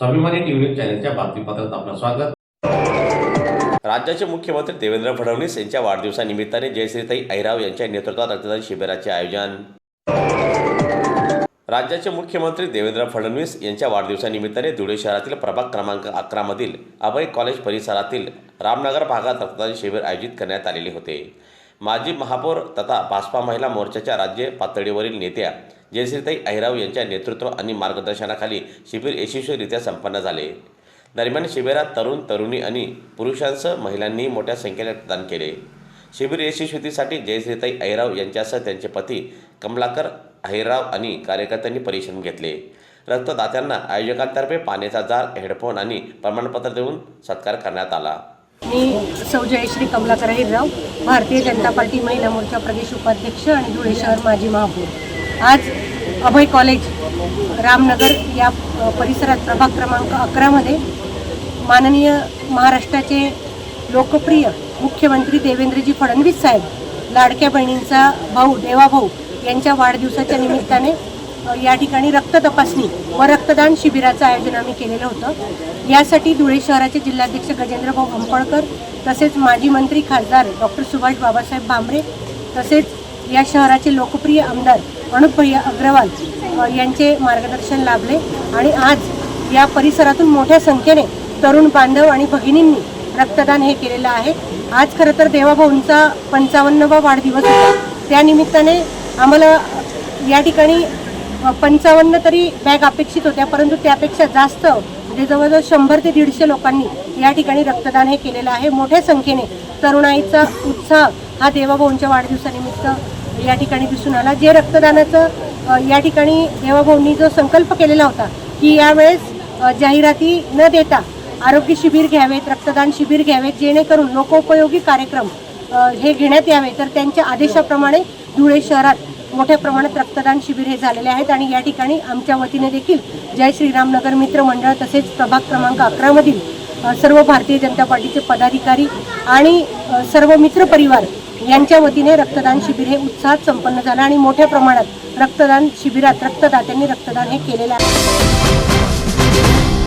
स्वाभिमानी TV news चॅनलच्या बातमीपत्रात आपलं स्वागत. राज्याचे मुख्यमंत्री देवेंद्र फडणवीस यांच्या वाढदिवसानिमित्ताने जयश्रीताई ऐराव यांच्या नेतृत्वात रक्तदान शिबिराचे आयोजन. राज्याचे मुख्यमंत्री देवेंद्र फडणवीस यांच्या वाढदिवसानिमित्ताने धुळे शहरातील प्रभाग क्रमांक अकरामधील अभय कॉलेज परिसरातील रामनगर भागात रक्तदान शिबिर आयोजित करण्यात आलेले होते. माजी महापौर तथा भाजपा महिला मोर्चाच्या राज्य पातळीवरील नेत्या जयश्रीताई अहिराव यांच्या नेतृत्व आणि मार्गदर्शनाखाली शिबिर यशस्वीरित्या संपन्न झाले. दरम्यान शिबिरात तरुण तरुणी आणि पुरुषांसह महिलांनी मोठ्या संख्येने रक्तदान केले. शिबिर यशस्वीसाठी जयश्रीताई अहिराव यांच्यासह त्यांचे पती कमलाकर अहिराव आणि कार्यकर्त्यांनी परिश्रम घेतले. रक्तदात्यांना आयोजकांतर्फे पाण्याचा जार हेडफोन आणि प्रमाणपत्र देऊन सत्कार करण्यात आला. मी सौ जयश्री कमलाकर अहिरराव भारतीय जनता पार्टी महिला मोर्चा प्रदेश उपाध्यक्ष आणि धुळे शहर माजी महापौर. आज अभय कॉलेज रामनगर या परिसरात प्रभाग क्रमांक अकरामध्ये माननीय महाराष्ट्राचे लोकप्रिय मुख्यमंत्री देवेंद्रजी फडणवीस साहेब लाडक्या बहिणींचा भाऊ देवाभाऊ यांच्या वाढदिवसाच्या निमित्ताने या ठिकाणी रक्त तपासणी व रक्तदान शिबिराचं आयोजन आम्ही केलेलं होतं. यासाठी धुळे शहराचे जिल्हाध्यक्ष गजेंद्रभाऊ हंपळकर तसेच माजी मंत्री खासदार डॉक्टर सुभाष बाबासाहेब भांबरे तसेच या शहराचे लोकप्रिय आमदार अनुप अग्रवाल यांचे मार्गदर्शन लाभले आणि आज या परिसरातून मोठ्या संख्येने तरुण बांधव आणि भगिनींनी रक्तदान हे केलेलं आहे. आज खरं तर देवाभाऊंचा पंचावन्नवा वाढदिवस होता. त्यानिमित्ताने आम्हाला या ठिकाणी पंचावन्न तरी बॅग अपेक्षित होत्या परंतु त्यापेक्षा जास्त म्हणजे जवळजवळ शंभर ते दीडशे लोकांनी या ठिकाणी रक्तदान हे केलेलं आहे. मोठ्या संख्येने तरुणाईचा उत्साह हा देवाभाऊंच्या वाढदिवसानिमित्त या ठिकाणी दिसून आला. जे रक्तदानाचं या ठिकाणी देवाभाऊंनी जो संकल्प केलेला होता की यावेळेस जाहिराती न देता आरोग्य शिबिर घ्यावेत रक्तदान शिबिर घ्यावेत जेणेकरून लोकोपयोगी कार्यक्रम हे घेण्यात यावे. तर त्यांच्या आदेशाप्रमाणे धुळे शहरात मोठ्या प्रमाणात रक्तदान शिबिर हे झालेले आहेत आणि या ठिकाणी आमच्या वतीने देखील जय श्रीरामनगर मित्र मंडळ तसेच प्रभाग क्रमांक अकरामधील सर्व भारतीय जनता पार्टीचे पदाधिकारी आणि सर्व मित्रपरिवार यांच्या वतीने रक्तदान शिबिर हे उत्साहात संपन्न झालं आणि मोठ्या प्रमाणात रक्तदान शिबिरात रक्तदात्यांनी रक्तदान हे केलेलं आहे.